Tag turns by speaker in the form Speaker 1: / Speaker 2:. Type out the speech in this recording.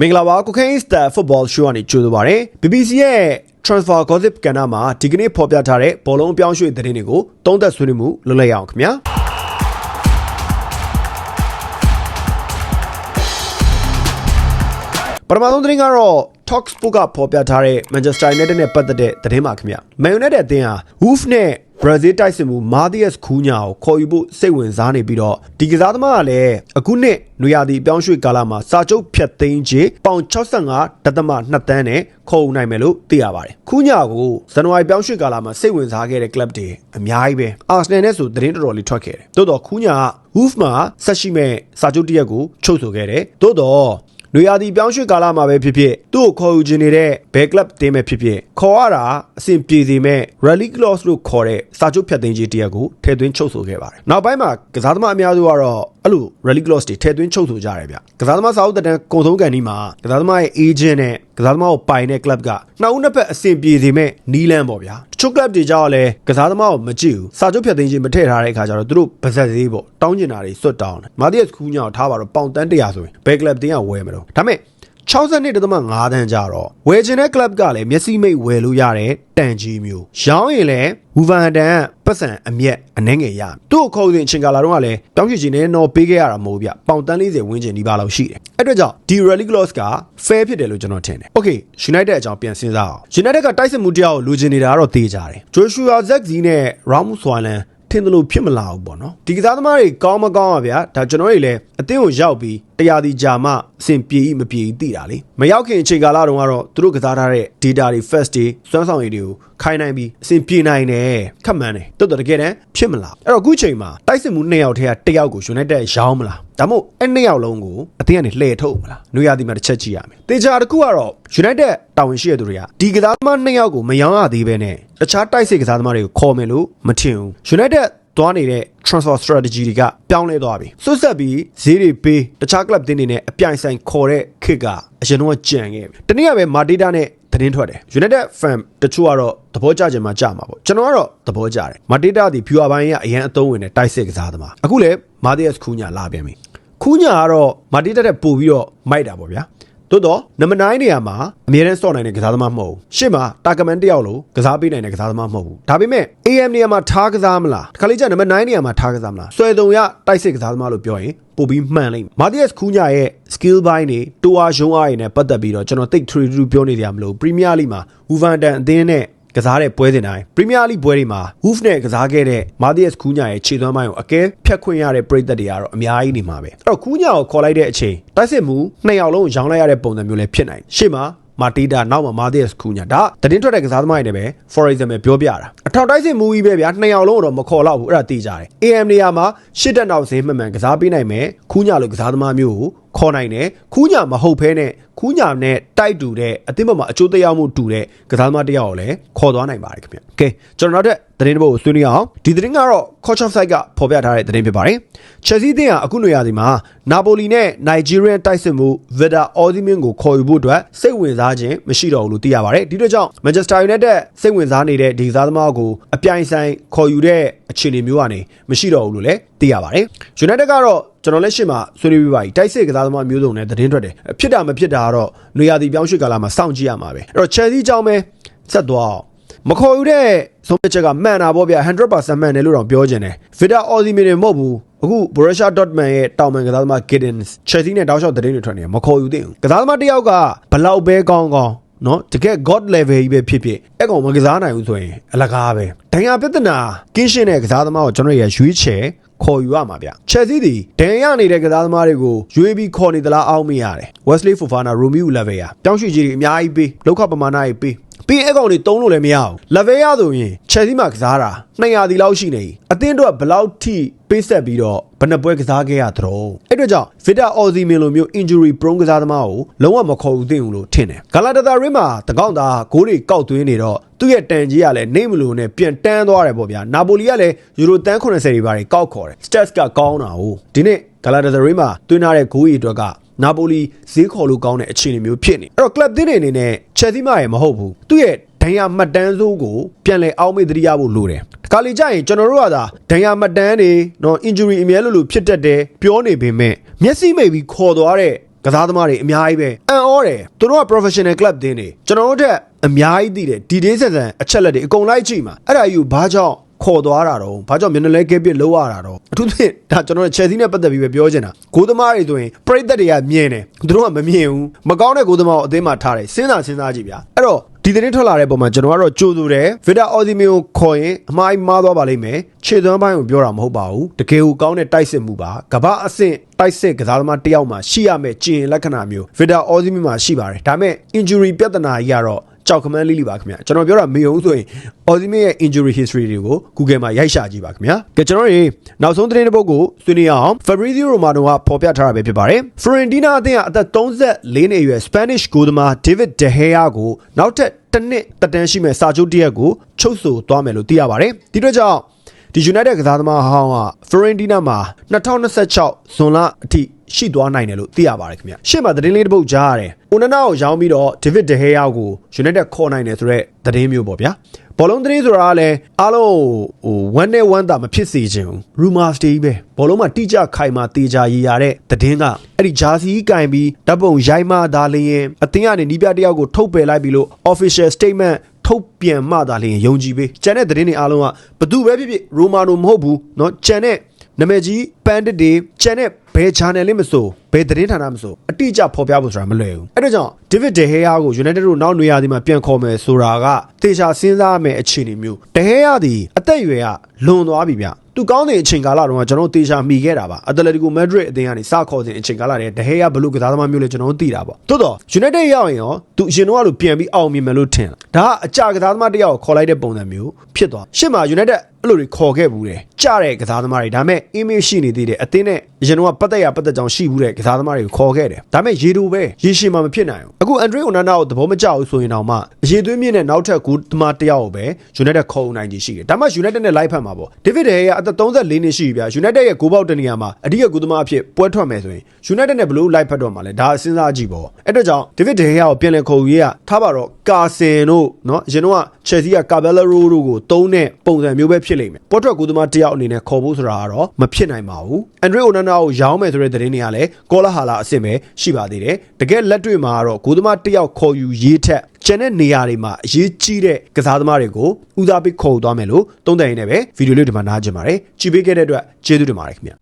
Speaker 1: မင်္ဂလာပါကိုခိုင်းစတာ football show ကနေကြိုဆိုပါရစေ BBC ရဲ့ transfer gossip ကဏ္ဍမှာဒီကနေ့ဖော်ပြထားတဲ့ဘောလုံးအပြောင်းရွှေ့သတင်းတွေကိုသုံးသပ်ဆွေးနွေးမှုလုပ်လိုက်ရအောင်ခင်ဗျာပထမဆုံးသတင်းကတော့ Talksport ကဖော်ပြထားတဲ့ Manchester United နဲ့ပတ်သက်တဲ့သတင်းပါခင်ဗျာ Man United အသင်းဟာ Wolves နဲ့ Brazil တိုက်စစ်မှု Matthias Cunha ကိုခေါ်ယူဖို့စိတ်ဝင်စားနေပြီးတော့ဒီကစားသမားကလည်းအခုနှစ်နွေရာသီအပြောင်းရွှေ့ကာလမှာစာချုပ်ဖြတ်သိမ်းခြင်းပေါင်65ဒသမ2တန်းနဲ့ခေါ်ယူနိုင်မယ်လို့သိရပါတယ်။ Cunha ကိုဇန်နဝါရီပြောင်းရွှေ့ကာလမှာစိတ်ဝင်စားခဲ့တဲ့ club တွေအများကြီးပဲ။ Arsenal နဲ့ဆိုသတင်းတော်တော်လေးထွက်ခဲ့တယ်။သို့တော့ Cunha က Wolves မှာဆက်ရှိမဲ့စာချုပ်တစ်ရက်ကိုချုပ်ဆိုခဲ့တယ်။သို့တော့ နွေရာသီပြောင်းရွှေ့ကာလမှာပဲဖြစ်ဖြစ်သူ့ကိုခေါ်ယူခြင်းနေတဲ့ဘယ်ကလပ်တင်းမဲ့ဖြစ်ဖြစ်ခေါ်ရတာအဆင်ပြေစေမဲ့ rally clause လို့ခေါ်တဲ့စာချုပ်ဖြတ်သိမ်းခြင်းတရက်ကိုထည့်သွင်းချုပ်ဆိုခဲ့ပါတယ်။နောက်ပိုင်းမှာကစားသမားအများစုကတော့အဲ့လို rally clause တွေထည့်သွင်းချုပ်ဆိုကြတယ်ဗျ။ကစားသမားစာအုပ်တက်တန်းကုံဆုံးကန်ဒီမှာကစားသမားရဲ့ agent နဲ့ကစားသမားကိုပိုင်တဲ့ club ကနှစ်ဦးနှစ်ဖက်အဆင်ပြေစေမဲ့နီးလန်းပေါ့ဗျာ။တချို့ club တွေကြောက်လဲကစားသမားကိုမကြည့်ဘူး။စာချုပ်ဖြတ်သိမ်းခြင်းမထည့်ထားတဲ့အခါကျတော့သူတို့ဗဇက်သေးပေါ့။တောင်းကျင်တာတွေစွတ်တောင်းတယ်။မာဒီယက်ခူးညောင်ထားပါတော့ပေါင်တန်း100ဆိုရင်ဘယ် club တင်းကဝယ်မလို့။ဒါပေမဲ့ 62.5တန်းကြတော့ဝယ်ချင်တဲ့ club ကလည်းမျက်စိမိတ်ဝယ်လို့ရတဲ့တန်ကြီးမျိုးရောင်းရင်လည်းဝူဗန်တန်ကပတ်စံအမျက်အနှဲငယ်ရသူ့ကိုခေါ်စဉ်အချိန်ကာလတော့ကလည်းတောင်းချင်ခြင်းနဲ့တော့ပေးခဲ့ရတာမဟုတ်ဗျပေါင်တန်း40ဝန်းကျင်ဒီပါလောက်ရှိတယ်အဲ့အတွက်ကြောင့်ဒီ rally clause က fair ဖြစ်တယ်လို့ကျွန်တော်ထင်တယ် okay united အကြောင်းပြန်စဉ်းစားအောင် united ကတိုက်စစ်မှုတရားကိုလူချင်နေတာကတော့သိကြတယ် joshua zexi နဲ့ ramu swalan ထင်တယ်လို့ဖြစ်မလာဘူးပေါ့နော်ဒီကစားသမားတွေကောင်းမကောင်းပါဗျာဒါကျွန်တော်တွေလည်းအသင်းကိုရောက်ပြီးတရားဒီကြာမှအဆင်ပြေမပြေသိတာလေမရောက်ခင်အချိန်ကာလတုန်းကတော့သူတို့ကစားထားတဲ့ data တွေ first တွေစွမ်းဆောင်ရည်တွေကိုခိုင်းနိုင်ပြီးအဆင်ပြေနိုင်တယ်ခက်မှန်းတယ်တော်တော်တကယ်တမ်းဖြစ်မလားအဲ့တော့အခုချိန်မှာတိုက်စစ်မှုနှစ်ယောက်ထဲကတစ်ယောက်ကို United ရောင်းမလားဒါမို့အဲ့နှစ်ယောက်လုံးကိုအသင်းကနေလှည့်ထုတ်မလားနွေရာသီမှာတစ်ချက်ကြည့်ရမယ်တေချာတစ်ခုကတော့ United တာဝန်ရှိတဲ့သူတွေကဒီကစားသမားနှစ်ယောက်ကိုမရောင်းရသေးပဲနဲ့တခြားတိုက်စစ်ကစားသမားတွေကိုခေါ်မယ်လို့မထင်ဘူး United သွားနေတဲ့ transfer strategy တွေကပြောင်းလဲသွားပြီစွတ်ဆက်ပြီးဈေးတွေပေးတခြား club တင်းတွေနဲ့အပြိုင်ဆိုင်ခေါ်တဲ့ခစ်ကအရင်တော့ကြံခဲ့ပြီတနည်းအားပဲမာဒေတာနဲ့သတင်းထွက်တယ် United fan တချို့ကတော့သဘောကျကြမှာကြမှာပေါ့ကျွန်တော်ကတော့သဘောကျတယ်မာဒေတာဒီ viewer ဘိုင်းကအရန်အသုံးဝင်တဲ့တိုက်စစ်ကစားသမားအခုလည်း Matthias Cunha လာပြန်ပြီ Cunha ကတော့မာဒေတာတဲ့ပို့ပြီးတော့မိုက်တာပေါ့ဗျာ သို့တော့နံပါတ်9နေရာမှာအမြဲတမ်းစော့နိုင်တဲ့ကစားသမားမဟုတ်ဘူးရှေ့မှာတာကမန်တယောက်လိုကစားပေးနိုင်တဲ့ကစားသမားမဟုတ်ဘူးဒါပေမဲ့ AM နေရာမှာထားကစားမလားတခါလေးကျနံပါတ်9နေရာမှာထားကစားမလားဆွဲတုံရတိုက်စစ်ကစားသမားလို့ပြောရင်ပို့ပြီးမှန်လိမ့်မယ်မာတီယက်ခူးညာရဲ့ skill ဘိုင်းတွေတိုအားရုံးအားတွေနဲ့ပတ်သက်ပြီးတော့ကျွန်တော်တိတ်ထရီထူပြောနေကြမလို့ Premier League မှာ Wolverhampton အသင်းနဲ့ ကစားတဲ့ပွဲစဉ်တိုင်းပရီးမီးယားလိပွဲတွေမှာ Wolf နဲ့ကစားခဲ့တဲ့မာဒီယက်ခူးညာရဲ့ခြေသွမ်းပိုင်းကိုအကဲဖြတ်ခွင့်ရတဲ့ပရိသတ်တွေကတော့အများကြီးနေမှာပဲအဲ့တော့ခူးညာကိုခေါ်လိုက်တဲ့အချိန်တိုက်စစ်မှုနှစ်ယောက်လုံးရောင်းလိုက်ရတဲ့ပုံစံမျိုးလည်းဖြစ်နိုင်ရှေ့မှာမာတီတာနောက်မှာမာဒီယက်ခူးညာဒါတည်င်းထွက်တဲ့ကစားသမားတွေနဲ့ပဲ for example ပြောပြတာအထောက်တိုက်စစ်မူကြီးပဲဗျာနှစ်ယောက်လုံးတော့မခေါ်တော့ဘူးအဲ့ဒါသိကြတယ် AM နေရာမှာရှစ်တက်နောက်ဈေးမှန်မှန်ကစားပေးနိုင်မယ်ခူးညာလိုကစားသမားမျိုးကို ခေါ်နိုင်တယ်ခူးညာမဟုတ်ဖဲနဲ့ခူးညာနဲ့တိုက်တူတဲ့အသင်းပေါ်မှာအကျိုးတရားမှုတူတဲ့ကစားသမားတစ်ယောက်ကိုလည်းခေါ်သွားနိုင်ပါတယ်ခင်ဗျ။ Okay ကျွန်တော်နောက်ထပ်သတင်းတစ်ပုဒ်ကိုဆွေးနွေးအောင်ဒီသတင်းကတော့ Coach of Site ကဖော်ပြထားတဲ့သတင်းဖြစ်ပါတယ်။ Chelsea အသင်းကအခုနွေရာသီမှာ Napoli နဲ့ Nigerian တိုက်စစ်မှု Vida Osimhen ကိုခေါ်ယူဖို့အတွက်စိတ်ဝင်စားခြင်းမရှိတော့ဘူးလို့သိရပါတယ်။ဒီအတွက်ကြောင့် Manchester United စိတ်ဝင်စားနေတဲ့ဒီကစားသမားကိုအပြိုင်ဆိုင်ခေါ်ယူတဲ့ အခြေအနေမျိုးကနေမရှိတော့ဘူးလို့လည်းသိရပါတယ်။ United ကတော့ကျွန်တော်လက်ရှိမှာဆွေးနွေးပြီးပါပြီတိုက်စစ်ကစားသမားမျိုးစုံနဲ့သတင်းထွက်တယ်ဖြစ်တာမဖြစ်တာကတော့နွေရာသီပြောင်းရွှေ့ကာလမှာစောင့်ကြည့်ရမှာပဲအဲ့တော့ Chelsea အကြောင်းပဲဆက်သွားအောင်မခေါ်ယူတဲ့ဆုံးဖြတ်ချက်ကမှန်တာပေါ့ဗျာ100%မှန်တယ်လို့တော့ပြောချင်တယ် Victor Osimhen မဟုတ်ဘူးအခု Borussia Dortmund ရဲ့တောင်ပန်ကစားသမား Giddens Chelsea နဲ့တောက်လျှောက်သတင်းတွေထွက်နေတယ်မခေါ်ယူသင့်ဘူးကစားသမားတစ်ယောက်ကဘလောက်ပဲကောင်းကောင်း နော်တကယ် god level ကြီးပဲဖြစ်ဖြစ်အဲ့ကောင်မကစားနိုင်ဘူးဆိုရင်အလကားပဲဒဏ်ရာပြဿနာကင်းရှင်းတဲ့ကစားသမားကိုကျွန်တော်ရရွေးချယ်ခေါ်ယူရမှာဗျ။ Chelsea ဒီဒန်ရနေတဲ့ကစားသမားတွေကိုရွေးပြီးခေါ်နေသလားအောက်မရတယ်။ Wesley Fofana, Romeo Lavia တောင်းရွှေကြီးတွေအများကြီးပေးလောက်ခပမာဏကြီးပေး ပြီးအကောင်တွေတုံးလို့လည်းမရအောင်။ Lavia ဆိုရင် Chelsea မှာကစားတာ200ဒီလောက်ရှိနေ။အသင်းတော့ဘလောက်ထိပေးဆက်ပြီးတော့ဘယ်နှပွဲကစားခဲ့ရသလဲ။အဲ့အတွက်ကြောင့် Victor Osimhen လိုမျိုး injury prone ကစားသမားကိုလုံးဝမခေါ်ယူသင့်ဘူးလို့ထင်တယ်။ Galatasaray မှာတကောက်သားဂိုးတွေကောက်သွင်းနေတော့သူ့ရဲ့တန်ကြီးကလည်းနေမလို့နဲ့ပြန်တန်းသွားတယ်ပေါ့ဗျာနာပိုလီကလည်းယူရိုတန်း80တွေပါတွေကောက်ခေါ်တယ် stats ကကောင်းတာ哦ဒီနေ့ဂလာတာဇရီမှာတွင်းထားတဲ့ဂိုးရီအတွက်က နာပိုလီဈေးခေါ်လို့ကောင်းတဲ့အခြေအနေမျိုးဖြစ်နေအဲ့တော့ club တင်းတွေအနေနဲ့ Chelsea မှာရမဟုတ်ဘူးသူ့ရဲ့ဒဏ်ရာမှတ်တမ်းစိုးကိုပြန်လဲအောက်မေ့သတိရဖို့လိုတယ်တခါလေကြာရင်ကျွန်တော်တို့ကသာဒဏ်ရာမှတ်တမ်းတွေနော် injury အများလို့လို့ဖြစ်တတ်တယ်ပြောနေပေမဲ့မျက်စိမိတ်ပြီးခေါ်သွားတဲ့ကစားသမားတွေအများကြီးပဲအန်အောတယ်သူတို့က professional club တင်းနေကျွန်တော်တို့တက်အများကြီးသိတယ်ဒီဒေးဆက်ဆန်အချက်လက်တွေအကုန်လိုက်ကြည့်မှာအဲ့ဒါယူဘာကြောင့် ခေါ်သွားတာတော့ဘာကြောင့်မျက်နှာလဲကဲပစ်လောက်ရတာတော့အထူးသဖြင့်ဒါကျွန်တော်တို့ Chelsea နဲ့ပတ်သက်ပြီးပဲပြောချင်တာဂိုးသမားတွေဆိုရင်ပရိသတ်တွေကမြင်တယ်သူတို့ကမမြင်ဘူးမကောင်းတဲ့ဂိုးသမားကိုအသင်းမှာထားတယ်စဉ်းစားစဉ်းစားကြည့်ဗျာအဲ့တော့ဒီသတင်းထွက်လာတဲ့ပုံမှာကျွန်တော်ကတော့ကြိုးဆိုတယ်ဗီတာအော်ဒီမီကိုခေါ်ရင်အမှားမှားသွားပါလိမ့်မယ်ခြေသွမ်းပိုင်းကိုပြောတာမဟုတ်ပါဘူးတကယ်ကိုကောင်းတဲ့တိုက်စစ်မှုပါကမ္ဘာအဆင့်တိုက်စစ်ကစားသမားတစ်ယောက်မှာရှိရမယ့်ကျင်လက္ခဏာမျိုးဗီတာအော်ဒီမီမှာရှိပါတယ်ဒါပေမဲ့ injury ပြဿနာကြီးကတော့ ကြောက်ခမန်းလေးလီပါခင်ဗျာကျွန်တော်ပြောတာမေယုံဆိုရင် Ozime ရဲ့ injury history တွေကို Google မှာရိုက်ရှာကြည့်ပါခင်ဗျာကဲကျွန်တော်တို့နောက်ဆုံးသတင်းတစ်ပုဒ်ကိုဆွေးနွေးအောင် Fabrizio Romano ကဖော်ပြထားတာပဲဖြစ်ပါတယ် Fiorentina အသင်းကအသက်34နှစ်အရွယ် Spanish ဂိုးသမား David De Gea ကိုနောက်ထပ်တစ်နှစ်တက်တန်းရှိမဲ့စာချုပ်တစ်ရက်ကိုချုပ်ဆိုသွားမယ်လို့သိရပါတယ်ဒီအတွက်ကြောင့်ဒီ United ကစားသမားဟောင်းက Fiorentina မှာ2026ဇွန်လအထိ ရှိသွားနိုင်တယ်လို့သိရပါတယ်ခင်ဗျရှေ့မှာသတင်းလေးတစ်ပုဒ်ကြားရတယ်။ Onana ကိုရောင်းပြီးတော့ David De Gea ကို United ခေါ်နိုင်တယ်ဆိုတော့သတင်းမျိုးပေါ့ဗျာ။ဘောလုံးသတင်းဆိုတာကလည်းအားလုံးဟို1နဲ့1တာမဖြစ်စေချင်ဘူး။ rumors တွေကြီးပဲ။ဘောလုံးမှာတိကျခိုင်မာတေချာရည်ရတဲ့သတင်းကအဲ့ဒီ jersey ကင်ပြီးဓာတ်ပုံရိုက်မှသာလျင်အသင်းကနေနီးပြတယောက်ကိုထုတ်ပယ်လိုက်ပြီးလို့ official statement ထုတ်ပြန်မှသာလျင်ယုံကြည်ပေး။ကျန်တဲ့သတင်းတွေအားလုံးကဘသူပဲဖြစ်ဖြစ် Romano မဟုတ်ဘူးเนาะကျန်တဲ့ နာမည်ကြီးပန်တစ်တွေကျန်တဲ့ဘယ် channel လေးမဆိုဘယ်သတင်းဌာနမဆိုအတိအကျဖော်ပြဖို့ဆိုတာမလွယ်ဘူးအဲ့ဒါကြောင့် David De Gea ကို United တို့နောက်နေရာဒီမှာပြန်ခေါ်မယ်ဆိုတာကတေချာစဉ်းစားရမယ့်အခြေအနေမျိုး De Gea ဒီအသက်အရွယ်ကလွန်သွားပြီဗျသူကောင်းတဲ့အချိန်ကာလတုန်းကကျွန်တော်တို့တေချာမိခဲ့တာပါအတလက်တီကိုမက်ဒရစ်အသင်းကနေစခေါ်စဉ်အချိန်ကာလတည်းဒဟဲကဘလို့ကစားသမားမျိုးလဲကျွန်တော်တို့သိတာပေါ့တိုးတော့ United ရောက်ရင်ရောသူအရင်တော့လို့ပြန်ပြီးအောင်မြင်မယ်လို့ထင်လားဒါကအကြကစားသမားတစ်ယောက်ကိုခေါ်လိုက်တဲ့ပုံစံမျိုးဖြစ်သွားရှစ်မှာ United အဲ့လိုတွေခေါ်ခဲ့ဘူးတယ်ကြတဲ့ကစားသမားတွေဒါပေမဲ့ image ရှိနေသေးတယ်အသင်းနဲ့အရင်တော့ပတ်သက်ရပတ်သက်ကြောင်ရှိဘူးတဲ့ကစားသမားတွေကိုခေါ်ခဲ့တယ်ဒါပေမဲ့ရေတူပဲရေရှည်မှမဖြစ်နိုင်ဘူးအခု Andre Onana ကိုသဘောမကျဘူးဆိုရင်တော့မှအရေသွေးမြင့်တဲ့နောက်ထပ်ကူသမားတစ်ယောက်ကိုပဲ United ခေါ်နိုင်ကြီးရှိတယ်ဒါမှ United နဲ့ live ဖတ်မှာပေါ့ David De Gea အသက်34နှစ်ရှိပြီဗျာ United ရဲ့ဂိုးပေါက်တနေရာမှာအဓိကကူသမားအဖြစ်ပွဲထွက်မယ်ဆိုရင် United နဲ့ဘလို့ live ဖတ်တော့မှာလဲဒါစဉ်းစားကြည့်ပေါ့အဲ့တော့ကြောင့် David De Gea ကိုပြန်လည်ခေါ်ယူရထားပါတော့ကာဆင်တို့เนาะအရင်တော့ Chelsea က Caballero တို့ကိုတုံးတဲ့ပုံစံမျိုးပဲဖြစ် စ်လိမ့်မယ်ပွဲထွက်ကူသမားတစ်ယောက်အနေနဲ့ခေါ်ဖို့ဆိုတာကတော့မဖြစ်နိုင်ပါဘူး Andre Onana ကိုရောင်းမယ်ဆိုတဲ့သတင်းတွေကလည်းကောလာဟာလာအစ်စ်ပဲရှိပါသေးတယ်တကယ်လက်တွေ့မှာကတော့ဂိုးသမားတစ်ယောက်ခေါ်ယူရေးထက်ကျန်တဲ့နေရာတွေမှာအရေးကြီးတဲ့ကစားသမားတွေကိုဦးစားပေးခေါ်ယူသွားမယ်လို့သုံးသပ်ရင်းနဲ့ပဲဗီဒီယိုလေးဒီမှာနားကြင်ပါတယ်ကြည့်ပေးခဲ့တဲ့အတွက်ကျေးဇူးတင်ပါတယ်ခင်ဗျ